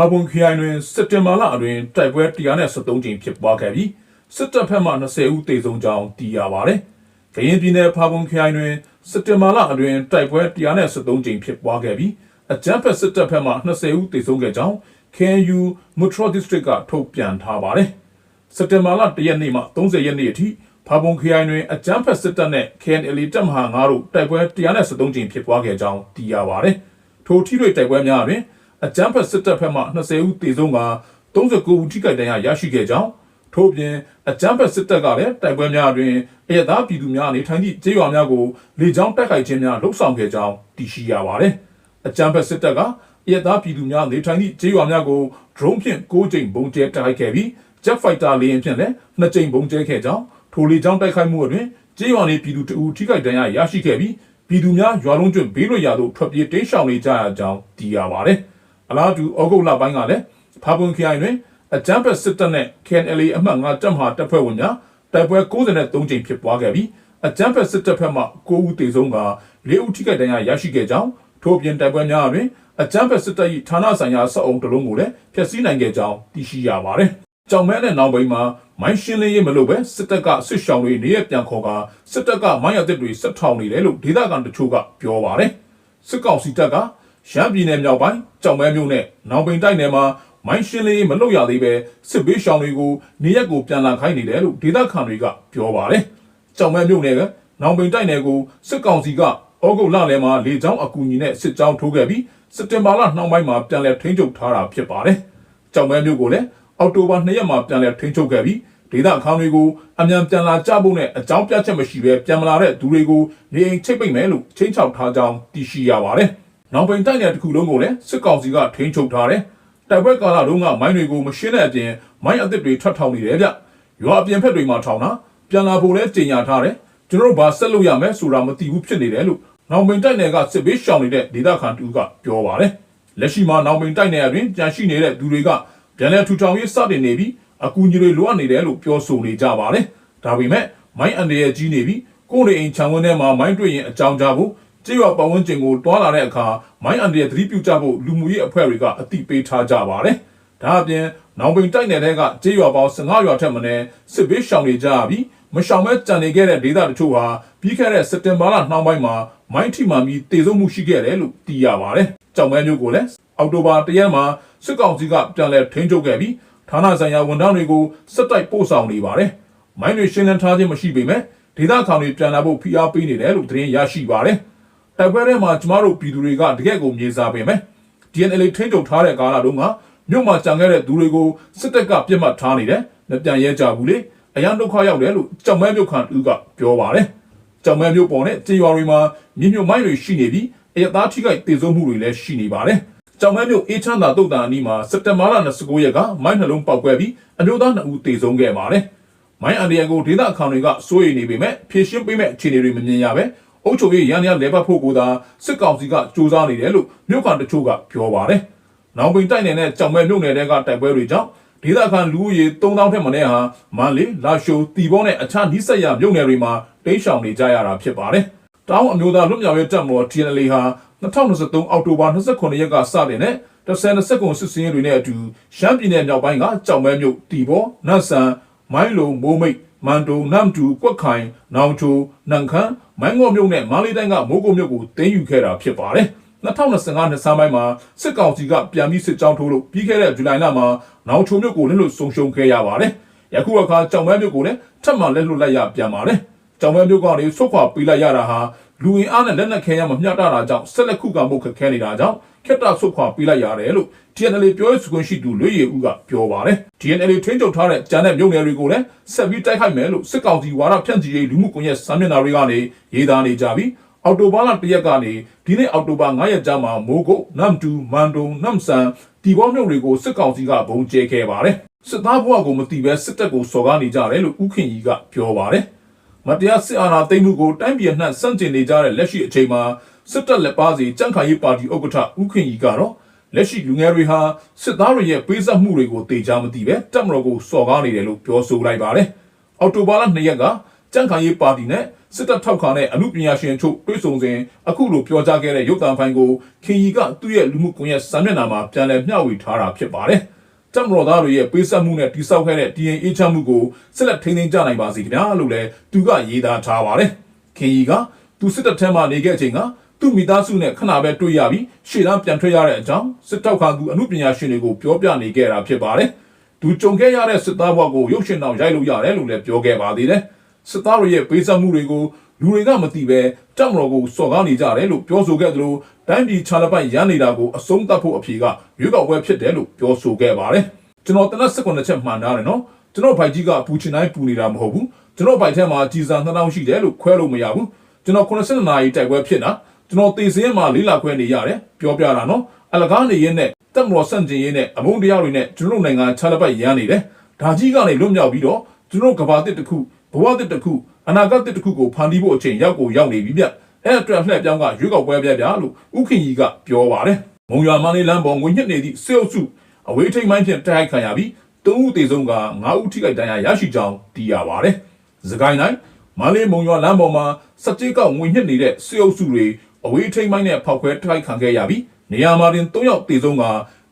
ဖာပွန်ခရိုင်တွင်စက်တင်ဘာလအတွင်းတိုက်ပွဲ173ကြိမ်ဖြစ်ပွားခဲ့ပြီးစစ်တပ်ဖက်မှ20ဦးသေဆုံးကြောင်းသိရပါတယ်။ကရင်ပြည်နယ်ဖာပွန်ခရိုင်တွင်စက်တင်ဘာလအတွင်းတိုက်ပွဲ173ကြိမ်ဖြစ်ပွားခဲ့ပြီးအကြမ်းဖက်စစ်တပ်ဖက်မှ20ဦးသေဆုံးခဲ့ကြောင်း KNU Metro District ကထုတ်ပြန်ထားပါတယ်။စက်တင်ဘာလ1ရက်နေ့မှ30ရက်နေ့အထိဖာပွန်ခရိုင်တွင်အကြမ်းဖက်စစ်တပ်နဲ့ KNL တပ်မဟာ9တို့တိုက်ပွဲ173ကြိမ်ဖြစ်ပွားခဲ့ကြောင်းသိရပါတယ်။ထိုထိတွေ့တိုက်ပွဲများတွင် အကြမ်းဖက်စစ်တပ်ဖက်မှ20ဦးသေဆုံးက39ဦးထိခိုက်ဒဏ်ရာရရှိခဲ့ကြောင်းထို့ပြင်အကြမ်းဖက်စစ်တပ်ကလည်းတိုက်ပွဲများတွင်အရသာပြည်သူများအနေထိုင်သည့်ကျေးရွာများကိုလေကြောင်းတိုက်ခိုက်ခြင်းများလှုပ်ဆောင်ခဲ့ကြောင်းသိရှိရပါတယ်။အကြမ်းဖက်စစ်တပ်ကအရသာပြည်သူများနေထိုင်သည့်ကျေးရွာများကို drone ဖြင့်6ကြိမ်ပုံကျဲတိုက်ခိုက်ခဲ့ပြီး jet fighter လေယာဉ်ဖြင့်လည်း2ကြိမ်ပုံကျဲခဲ့ကြောင်းထိုလေကြောင်းတိုက်ခိုက်မှုအတွင်ကျေးရွာနေပြည်သူတအူထိခိုက်ဒဏ်ရာရရှိခဲ့ပြီးပြည်သူများရွာလုံးကျွန်းဘေးလွတ်ရာသို့ထွက်ပြေးတိမ်းရှောင်နေကြရကြောင်းသိရပါတယ်။ အလားတူဩဂုတ်လပိုင်းကလည်းဖာပွန်ခရိုင်တွင်အကြမ်းဖက်စစ်တပ်နဲ့ KNLA အမှတ်5တပ်မဟာတပ်ဖွဲ့ဝင်များတိုက်ပွဲ93ကြိမ်ဖြစ်ပွားခဲ့ပြီးအကြမ်းဖက်စစ်တပ်ဖက်မှ9ဦးသေဆုံးက4ဦးထိခိုက်ဒဏ်ရာရရှိခဲ့ကြောင်းထို့ပြင်တိုက်ပွဲများတွင်အကြမ်းဖက်စစ်တပ်၏ဌာနဆိုင်ရာစက်အုံတစ်လုံးကိုလည်းဖျက်ဆီးနိုင်ခဲ့ကြောင်းသိရှိရပါတယ်။ကြောင်မဲနဲ့နောင်ပိန်းမှာမိုင်းရှင်းလင်းရေးမလုပ်ပဲစစ်တပ်ကစစ်ရှောင်တွေနေရပြန်ခေါ်ကစစ်တပ်ကမိုင်းရတစ်တွေစစ်ထောင်နေတယ်လို့ဒေသခံတချို့ကပြောပါတယ်။စစ်ကောင်စီတပ်က ရန်ပြည်နယ်မြောက်ပိုင်းကြောင်မဲမြို့နဲ့နောင်ပိန်းတိုက်နယ်မှာမိုင်းရှင်းလင်းရေးမလုပ်ရသေးပဲစစ်ဘေးရှောင်တွေကိုနေရက်ကိုပြန်လာခိုင်းနေတယ်လို့ဒေသခံတွေကပြောပါတယ်။ကြောင်မဲမြို့နယ်ကနောင်ပိန်တိုက်နယ်ကိုစစ်ကောင်စီကဩဂုတ်လလယ်မှာလေကြောင်းအကူအညီနဲ့စစ်ကြောင်းထိုးခဲ့ပြီးစက်တင်ဘာလနှောင်းပိုင်းမှာပြန်လည်ထိန်းချုပ်ထားတာဖြစ်ပါတယ်။ကြောင်မဲမြို့ကိုလည်းအောက်တိုဘာ2ရက်မှာပြန်လည်ထိန်းချုပ်ခဲ့ပြီးဒေသခံတွေကိုအမြန်ပြန်လာကြဖို့နဲ့အကြောင်းပြချက်မရှိဘဲပြန်မလာတဲ့သူတွေကိုနေအိမ်ချိတ်ပိတ်မယ်လို့ချင်းချောက်ထားကြောင်းသိရှိရပါတယ်။ နောင်ပိန်တိုက်နယ်တစ်ခုလုံးကိုလည်းစစ်ကောင်စီကထိန်းချုပ်ထားတယ်။တိုက်ပွဲကာလတုန်းကမိုင်းတွေကိုမရှင်းတဲ့အပြင်မိုင်းအသစ်တွေထွက်ထောင်နေတယ်ဗျ။ရွာအပြင်ဖက်တွေမှာထောင်တာပြန်လာဖို့လည်းကြေညာထားတယ်။ကျွန်တော်တို့ဘာဆက်လုပ်ရမလဲဆိုတာမသိဘူးဖြစ်နေတယ်လို့နောင်ပိန်တိုက်နယ်ကစစ်ဘေးရှောင်နေတဲ့ဒေသခံတူကပြောပါတယ်။လက်ရှိမှာနောင်ပိန်တိုက်နယ်အတွင်းကြန့်ရှိနေတဲ့သူတွေကပြန်လည်ထူထောင်ရေးစတင်နေပြီးအကူအညီတွေလိုအပ်နေတယ်လို့ပြောဆိုနေကြပါတယ်။ဒါပေမဲ့မိုင်းအန်ဒီရဲ့ကြီးနေပြီးကိုယ်နေအိမ်ခြံဝန်းထဲမှာမိုင်းတွေ့ရင်အကြောင်းကြားဖို့ ကြေးရွာပတ်ဝန်းကျင်ကိုတွာလာတဲ့အခါမိုင်းအန်ဒီရဲ့သတိပြုကြဖို့လူမှုရေးအဖွဲ့တွေကအသိပေးထားကြပါတယ်။ဒါအပြင်နောင်ပိန်တိုက်နယ်တွေကကြေးရွာပေါင်း15ရွာထက်မနည်းစစ်ဘေးရှောင်နေကြရပြီးမရှောင်မဲကြံနေခဲ့တဲ့ဒေသတချို့ဟာပြီးခဲ့တဲ့စက်တင်ဘာလနှောင်းပိုင်းမှာမိုင်းထိမှန်ပြီးတေဆုံးမှုရှိခဲ့တယ်လို့သိရပါတယ်။ကြောင်မဲမျိုးကိုလည်းအောက်တိုဘာတရက်မှာစစ်ကောင်စီကပြန်လည်ထိန်းချုပ်ခဲ့ပြီးဌာနဆိုင်ရာဝန်ထမ်းတွေကိုစစ်တိုက်ပို့ဆောင်နေပါတယ်။မိုင်းတွေရှင်းလင်းထားခြင်းမရှိပေမဲ့ဒေသခံတွေပြန်လာဖို့ဖိအားပေးနေတယ်လို့သတင်းရရှိပါတယ်။ တိုက်ပွဲထဲမှာကျမတို့ပြည်သူတွေကတကယ့်ကိုမြေစာပင်ပဲ။ DNL ထိန်းချုပ်ထားတဲ့ကာလတုန်းကမြို့မှာကြံခဲ့တဲ့သူတွေကိုစစ်တပ်ကပြစ်မှတ်ထားနေတယ်။မပြန်ရဲကြဘူးလေ။အရန်ဒုက္ခရောက်တယ်လို့ကြောင်မဲမြို့ခံတူကပြောပါတယ်။ကြောင်မဲမြို့ပေါ်နဲ့ကြေးရွာတွေမှာမြေမြုပ်မိုင်းတွေရှိနေပြီးအရသားထိခိုက်တေဆုံးမှုတွေလည်းရှိနေပါတယ်။ကြောင်မဲမြို့အေးချမ်းသာတုတ်တန်အနီးမှာစက်တင်ဘာလ29ရက်ကမိုင်းနှလုံးပေါက်ကွဲပြီးအမျိုးသား2ဦးတေဆုံးခဲ့ပါတယ်။မိုင်းအန်ဒီယန်ကိုဒေသခံတွေကစိုးရိမ်နေပေမဲ့ဖြည့်ရှင်းပေးမဲ့အခြေအနေတွေမမြင်ရပဲ အုပ်ချုပ်ရေးရန်ရလဲပတ်ဖို့ကိုသာစစ်ကောင်စီကစူးစမ်းနေတယ်လို့မြို့ခံတချို့ကပြောပါတယ်။နောင်ပိန်တိုက်နယ်နဲ့ကြောင်မဲမြို့နယ်တွေကတိုက်ပွဲတွေကြောင့်ဒေသခံလူဦးရေ3000ထက်မနည်းဟာမန်လေးလာရှိုတီဘောနဲ့အခြားနီးစပ်ရာမြို့နယ်တွေမှာတိမ်းရှောင်နေကြရတာဖြစ်ပါတယ်။တောင်းအမျိုးသားလွတ်မြောက်ရေးတပ်မတော် TNL ဟာ2023အောက်တိုဘာ29ရက်ကစတင်တဲ့10ခုစစ်စင်းရေးတွေနဲ့အတူရှမ်းပြည်နယ်မြောက်ပိုင်းကကြောင်မဲမြို့တီဘောနတ်ဆန်မိုင်းလုံမိုးမိတ် မန်တုံနမ်တူကွက်ခိုင်နောင်ချိုနန်ခမ်းမိုင်းငေါမြို့နဲ့မန္တလေးတိုင်းကမိုးကုတ်မြို့ကိုတင်းယူခဲ့တာဖြစ်ပါတယ်2025နှစ်ဆန်းပိုင်းမှာစစ်ကောင်စီကပြန်ပြီးစစ်ကြောင်းထိုးလို့ပြီးခဲ့တဲ့ဇူလိုင်လမှာနောင်ချိုမြို့ကိုလည်းလို့ဆုံရှုံခဲ့ရပါတယ်ယခုအခါကြောင်မဲမြို့ကိုလည်းထပ်မံလက်လွတ်လိုက်ရပြန်ပါတယ်ကြောင်မဲမြို့ကနေဆုတ်ခွာပေးလိုက်ရတာဟာ လူဝင်အားနဲ့လက်နက်ခဲယမ်းမမျှတတာကြောင့်ဆက်လက်ခုခံမှုခက်ခဲနေတာကြောင့်ခက်တာဆုတ်ခွာပေးလိုက်ရတယ်လို့ TNL ပြောရေးဆိုခွင့်ရှိသူလွေရည်ဦးကပြောပါတယ် TNL ထွင်းချုပ်ထားတဲ့ကြံတဲ့မြို့နယ်တွေကိုလည်းဆက်ပြီးတိုက်ခိုက်မယ်လို့စစ်ကောင်စီဝါဒဖြန့်ချီရေးလူမှုကွန်ရက်စာမျက်နှာတွေကနေရေးသားနေကြပြီးအော်တိုဘာလ၁ရက်ကနေဒီနေ့အော်တိုဘာ9ရက်ကြာမှာမိုးကုတ်နမ်တူမန်တုံနမ်ဆန်တီဘောမြို့တွေကိုစစ်ကောင်စီကဘုံကျဲခဲ့ပါတယ်စစ်သားဘဝကိုမတိပဲစစ်တပ်ကိုစော်ကားနေကြတယ်လို့ဦးခင်ကြီးကပြောပါတယ် မတရားစစ်အာဏာသိမ်းမှုကိုတိုင်းပြည်နှံ့ဆန့်ကျင်နေကြတဲ့လက်ရှိအချိန်မှာစစ်တပ်လက်ပါစီကြန့်ခိုင်ရေးပါတီဥက္ကဋ္ဌဦးခင်ကြီးကတော့လက်ရှိလူငယ်တွေဟာစစ်သားတွေရဲ့ပေးဆက်မှုတွေကိုတေချာမသိပဲတပ်မတော်ကိုစော်ကားနေတယ်လို့ပြောဆိုလိုက်ပါတယ်။အော်တိုဘာလ2ရက်ကကြံ့ခိုင်ရေးပါတီနဲ့စစ်တပ်ထောက်ခံတဲ့အမှုပညာရှင်တို့တွေ့ဆုံစဉ်အခုလိုပြောကြားခဲ့တဲ့ရုပ်သံဖိုင်ကိုခင်ရီကသူ့ရဲ့လူမှုကွန်ရက်စာမျက်နှာမှာပြန်လည်မျှဝေထားတာဖြစ်ပါတယ်။ တမတော်သားတွေရဲ့ပေးဆက်မှုနဲ့တိစောက်ခဲ့တဲ့ DNA ချမှုကိုဆက်လက်ထိန်းသိမ်းကြနိုင်ပါစေခင်ဗျာလို့လည်းသူကရေးသားထားပါတယ်။ခင်ရီကသူစစ်တပ်ထဲမှာနေခဲ့ချိန်ကသူ့မိသားစုနဲ့ခဏပဲတွေ့ရပြီးရှေ့တန်းပြန်ထွက်ရတဲ့အကြောင်းစစ်တောက်ခံသူအမှုပညာရှင်တွေကိုပြောပြနေခဲ့တာဖြစ်ပါတယ်။သူကြုံခဲ့ရတဲ့စစ်သားဘဝကိုရုပ်ရှင်တောင်ရိုက်လို့ရတယ်လို့လည်းပြောခဲ့ပါသေးတယ်။စစ်သားတွေရဲ့ပေးဆက်မှုတွေကို လူတွေကမသိပဲတက်မတော်ကိုစော်ကားနေကြတယ်လို့ပြောဆိုခဲ့သလိုတိုင်းပြည်ခြာလပိုက်ရန်နေတာကိုအဆုံးသတ်ဖို့အဖြေကရွေးကောက်ပွဲဖြစ်တယ်လို့ပြောဆိုခဲ့ပါတယ်။ကျွန်တော်တနက်16ချက်မှန်ထားတယ်နော်။ကျွန်တော်ဘိုက်ကြီးကပူချင်တိုင်းပူနေတာမဟုတ်ဘူး။ကျွန်တော်ဘိုက်ထဲမှာကြီးစား2000ရှိတယ်လို့ခွဲလို့မရဘူး။ကျွန်တော်82နာရီတိုက်ပွဲဖြစ်တာကျွန်တော်တေစင်းမှာလေးလာခွဲနေရတယ်ပြောပြတာနော်။အလကားနေရင်းနဲ့တက်မတော်ဆန့်ကျင်ရင်းနဲ့အမုန်းတရားတွေနဲ့ကျွန်တော်နိုင်ငံခြာလပိုက်ရန်နေတယ်။ဒါကြီးကနေလွတ်မြောက်ပြီးတော့ကျွန်တော်ကဘာတစ်တစ်ခုဘဝတစ်တစ်ခု အနာဂတ်တစ်ခုကိုဖန်တီးဖို့အချိန်ရောက်ကိုရောက်နေပြီဗျအဲ့အတွက်လှည့်ပြောင်းကရွေးကောက်ပွဲပြပြလို့ဥခင်ကြီးကပြောပါတယ်မုံရွာမန္တလေးလမ်းပေါ်ငွေညစ်နေသည့်စေအုပ်စုအဝေးထိပ်မိုင်းဖြင့်တိုက်ခိုက်ခံရပြီး၃ဦးသေဆုံးက၅ဦးထိခိုက်ဒဏ်ရာရရှိကြောင်းသိရပါတယ်စကိုင်းတိုင်းမန္တလေးမုံရွာလမ်းပေါ်မှာစက်ကြေးကောက်ငွေညစ်နေတဲ့စေအုပ်စုတွေအဝေးထိပ်မိုင်းနဲ့ဖောက်ခွဲတိုက်ခံခဲ့ရပြီးနေရာမှာတင်၃ယောက်သေဆုံးက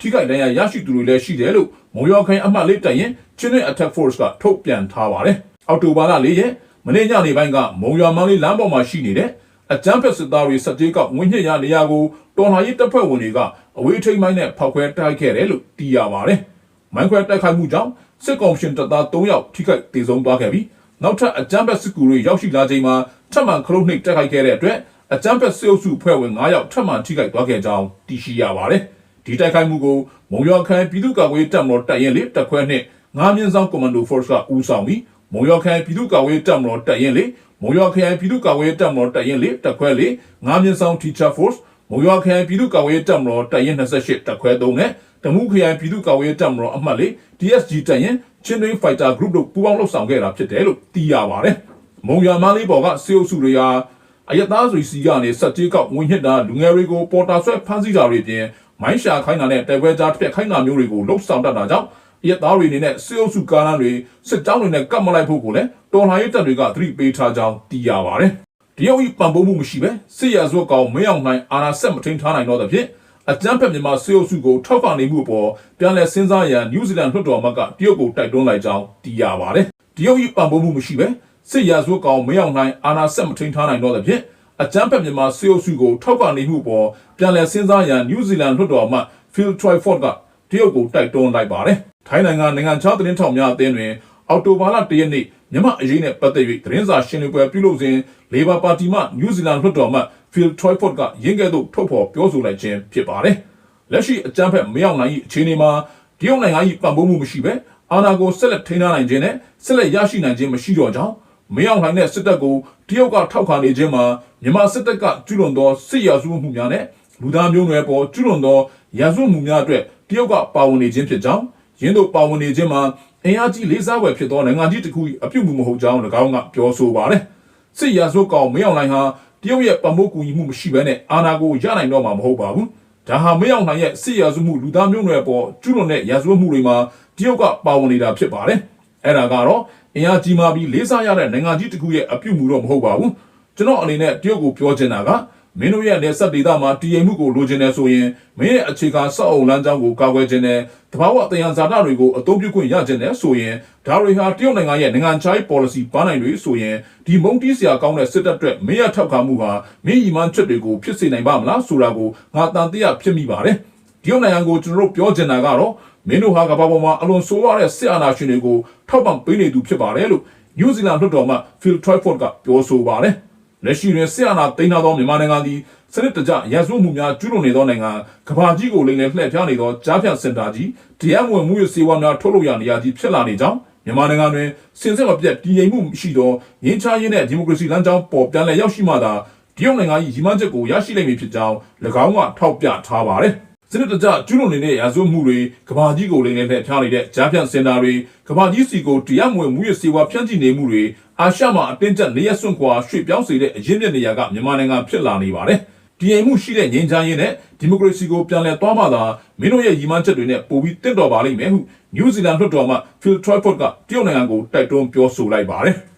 ထိခိုက်ဒဏ်ရာရရှိသူတွေလည်းရှိတယ်လို့မုံရွာခိုင်အမှတ်လေးတိုင်ရင်ချင်းနဲ့ attack force ကထုတ်ပြန်ထားပါတယ်အော်တိုဘာလ၄ရက် မနေ့ညနေပိုင်းကမုံရွာမန်းလေးလမ်းပေါ်မှာရှိနေတဲ့အကြမ်းဖက်စစ်သားတွေစက်ကြေးကောက်ငွေညှစ်ရနေရာကိုတော်လှန်ရေးတပ်ဖွဲ့ဝင်တွေကအဝေးထိပ်မိုင်းနဲ့ဖောက်ခွဲတိုက်ခဲ့တယ်လို့သိရပါတယ်။မိုင်းခွဲတိုက်ခိုက်မှုကြောင့်စစ်ကောင်ရှင်တပ်သား3ယောက်ထိခိုက်ဒေဆုံးသွားခဲ့ပြီးနောက်ထပ်အကြမ်းဖက်စစ်ကူတွေရောက်ရှိလာချိန်မှာထပ်မံခလုတ်နှိပ်တိုက်ခိုက်ခဲ့တဲ့အတွက်အကြမ်းဖက်စစ်အုပ်စုဖွဲ့ဝင်9ယောက်ထပ်မံထိခိုက်သွားခဲ့ကြောင်းသိရှိရပါတယ်။ဒီတိုက်ခိုက်မှုကိုမုံရွာခရိုင်ပြည်သူ့ကာကွယ်ရေးတပ်မတော်တပ်ရင်းလေးတပ်ခွဲနှင့်ငါးမြင့်ဆောင်ကွန်မန်ဒိုဖော့စ်ကဦးဆောင်ပြီး မုံရွာခရိုင်ပြည်သူ့ကာကွယ်ရေးတပ်မတော်တပ်ရင်းလေးမုံရွာခရိုင်ပြည်သူ့ကာကွယ်ရေးတပ်မတော်တပ်ရင်းလေးတပ်ခွဲလေးငါးမြင့်ဆောင် teacher force မုံရွာခရိုင်ပြည်သူ့ကာကွယ်ရေးတပ်မတော်တပ်ရင်း28တပ်ခွဲ3နဲ့တမူးခရိုင်ပြည်သူ့ကာကွယ်ရေးတပ်မတော်အမှတ်လေး DSG တပ်ရင်းချင်းတွင်း fighter group တို့ပူးပေါင်းလှုပ်ဆောင်ခဲ့တာဖြစ်တယ်လို့သိရပါတယ်။မုံရွာမန်းလေးပေါ်ကစေအုပ်စုတွေဟာအယက်သားစုစီကနေစက်ကြီးကောက်ဝင်ဟစ်တာလူငယ်တွေကိုပေါ်တာဆွဲဖမ်းဆီးတာတွေပြင်မိုင်းရှာခိုင်းတာနဲ့တိုက်ပွဲကြားတစ်ဖက်ခိုင်းတာမျိုးတွေကိုလှုပ်ဆောင်တတ်တာကြောင့် ရက်သားတွေအနေနဲ့စေအုပ်စုကားလမ်းတွေစစ်ကြောင်းတွေနဲ့ကတ်မလိုက်ဖို့ကိုလည်းတော်လှန်ရေးတပ်တွေကသတိပေးထားကြောင်းသိရပါတယ်။တရုတ်ဤပံ့ပိုးမှုမရှိပဲစစ်ရဇဝတ်ကောင်မင်းအောင်နိုင်အာဏာဆက်မထိန်ထားနိုင်တော့တဲ့ဖြင့်အကြမ်းဖက်မြန်မာစေအုပ်စုကိုထောက်ပံ့နေမှုအပေါ်ပြန်လည်စဉ်းစားရန်နယူးဇီလန်လွှတ်တော်မှကတရုတ်ကိုတိုက်တွန်းလိုက်ကြောင်းသိရပါတယ်။တရုတ်ဤပံ့ပိုးမှုမရှိပဲစစ်ရဇဝတ်ကောင်မင်းအောင်နိုင်အာဏာဆက်မထိန်ထားနိုင်တော့တဲ့ဖြင့်အကြမ်းဖက်မြန်မာစေအုပ်စုကိုထောက်ပံ့နေမှုအပေါ်ပြန်လည်စဉ်းစားရန်နယူးဇီလန်လွှတ်တော်မှ Phil Twyford က တရုတ်ကိုတိုက်တွန်းလိုက်ပါတယ်။ထိုင်းနိုင်ငံနိုင်ငံခြားသတင်းထောက်များအသင်းတွင်အော်တိုဘာလ၁ရက်နေ့မြန်မာအရေးနဲ့ပတ်သက်၍သတင်းစာရှင်းလင်းပွဲပြုလုပ်စဉ်လေဘာပါတီမှနယူးဇီလန်လွှတ်တော်မှ Phil Twyford ကရင်းကဲ့သို့ထုတ်ဖော်ပြောဆိုလိုက်ခြင်းဖြစ်ပါတယ်။လက်ရှိအကြမ်းဖက်မရောက်နိုင်၏အခြေအနေမှာတရုတ်နိုင်ငံ၏ပံ့ပိုးမှုမရှိဘဲအာဏာကိုဆက်လက်ထိန်းထားနိုင်ခြင်းနဲ့ဆက်လက်ရရှိနိုင်ခြင်းမရှိတော့ကြောင်းမင်းအောင်လှိုင်တဲ့စစ်တပ်ကိုတရုတ်ကထောက်ခံနေခြင်းမှာမြန်မာစစ်တပ်ကကျူးလွန်သောစစ်ရာဇဝတ်မှုများနဲ့လူသားမျိုးနွယ်ပေါ်ကျူးလွန်သောရာဇဝတ်မှုများအတွက် တရုတ်ကပါဝင်နေခြင်းဖြစ်ကြောင်းရင်းတို့ပါဝင်နေခြင်းမှာအင်အားကြီးလေးစားဝယ်ဖြစ်သောနိုင်ငံကြီးတစ်ခု၏အပြုတ်မှုမဟုတ်ကြောင်း၎င်းကပြောဆိုပါတယ်စစ်ရာဇဝတ်ကောင်မင်းအောင်လှိုင်ဟာတရုတ်ရဲ့ပံ့ပိုးကူညီမှုမရှိဘဲနဲ့အာဏာကိုရနိုင်တော့မှာမဟုတ်ပါဘူးဒါဟာမင်းအောင်လှိုင်ရဲ့စစ်ရာဇဝတ်မှုလူသားမျိုးနွယ်ပေါ်ကျူးလွန်တဲ့ရာဇဝတ်မှုတွေမှာတရုတ်ကပါဝင်နေတာဖြစ်ပါတယ်အဲ့ဒါကတော့အင်အားကြီးမားပြီးလေးစားရတဲ့နိုင်ငံကြီးတစ်ခုရဲ့အပြုတ်မှုတော့မဟုတ်ပါဘူးကျွန်တော်အနေနဲ့တရုတ်ကိုပြောချင်တာက မင်းတို့ရဲ့နေဆက်ဒေသမှာတည်ငြိမ်မှုကိုလိုချင်တယ်ဆိုရင်မင်းရဲ့အခြေခံစောက်အုံလမ်းကြောင်းကိုကာကွယ်ခြင်းနဲ့တဘာဝတယံဇာတတွေကိုအသုံးပြုခွင့်ရခြင်းနဲ့ဆိုရင်ဒါတွေဟာတရုတ်နိုင်ငံရဲ့နိုင်ငံခြားရေး policy ပန်းနိုင်တွေဆိုရင်ဒီမုံတီးစရာကောင်းတဲ့စစ်တပ်အတွက်မင်းရထောက်ခံမှုဟာမင်းဤမှန်းချက်တွေကိုဖြစ်စေနိုင်ပါမလားဆိုတာကိုငါတန်တရားဖြစ်မိပါတယ်တရုတ်နိုင်ငံကိုကျွန်တော်တို့ပြောချင်တာကတော့မင်းတို့ဟာကမ္ဘာပေါ်မှာအလွန်ဆိုးရတဲ့စစ်အာဏာရှင်တွေကိုထောက်ပံ့ပေးနေသူဖြစ်ပါတယ်လို့နယူးဇီလန်လွှတ်တော်မှ Phil Twyford ကပြောဆိုပါတယ် လက်ရှိတွင်စစ်အာဏာသိမ်းထားသောမြန်မာနိုင်ငံသည်စနစ်တကျရန်စုမှုများကျူးလွန်နေသောနိုင်ငံကဘာကြီးကိုလိမ်လည်လှည့်ဖျားနေသောကြားဖြတ်စင်တာကြီးတရားမဝင်မှုရစေဝါများထုတ်လုပ်ရနေရကြီးဖြစ်လာနေကြောင်းမြန်မာနိုင်ငံတွင်စင်စစ်မပြတ်တည်ငြိမ်မှုရှိသောငင်းချရေးနှင့်ဒီမိုကရေစီလမ်းကြောင်းပေါ်ပြန်လည်ရောက်ရှိမှသာတရုတ်နိုင်ငံ၏ရည်မှန်းချက်ကိုရရှိနိုင်မည်ဖြစ်ကြောင်း၎င်းကထောက်ပြထားပါတယ်။စနစ်တကျကျူးလွန်နေတဲ့ရာဇဝတ်မှုတွေကဘာကြီးကိုလိမ်လည်လှည့်ဖျားနေတဲ့ကြားဖြတ်စင်တာတွေကဘာကြီးစီကိုတရားမဝင်မှုရစေဝါဖြန့်ကျင်နေမှုတွေ အာရှမှာအတင်းကျပ်နေရစွန့်ခွာရွှေ့ပြောင်းစေတဲ့အရင်းမြစ်နေရာကမြန်မာနိုင်ငံဖြစ်လာနေပါတယ်။ဒီအိမ်မှုရှိတဲ့ငြိမ်းချမ်းရေးနဲ့ဒီမိုကရေစီကိုပြန်လည်သွားမှသာမင်းတို့ရဲ့ရည်မှန်းချက်တွေနဲ့ပိုပြီးတင့်တော်ပါလိမ့်မယ်ဟုနယူးဇီလန်လွှတ်တော်မှ Phil Twyford ကတရုတ်နိုင်ငံကိုတိုက်တွန်းပြောဆိုလိုက်ပါတယ်။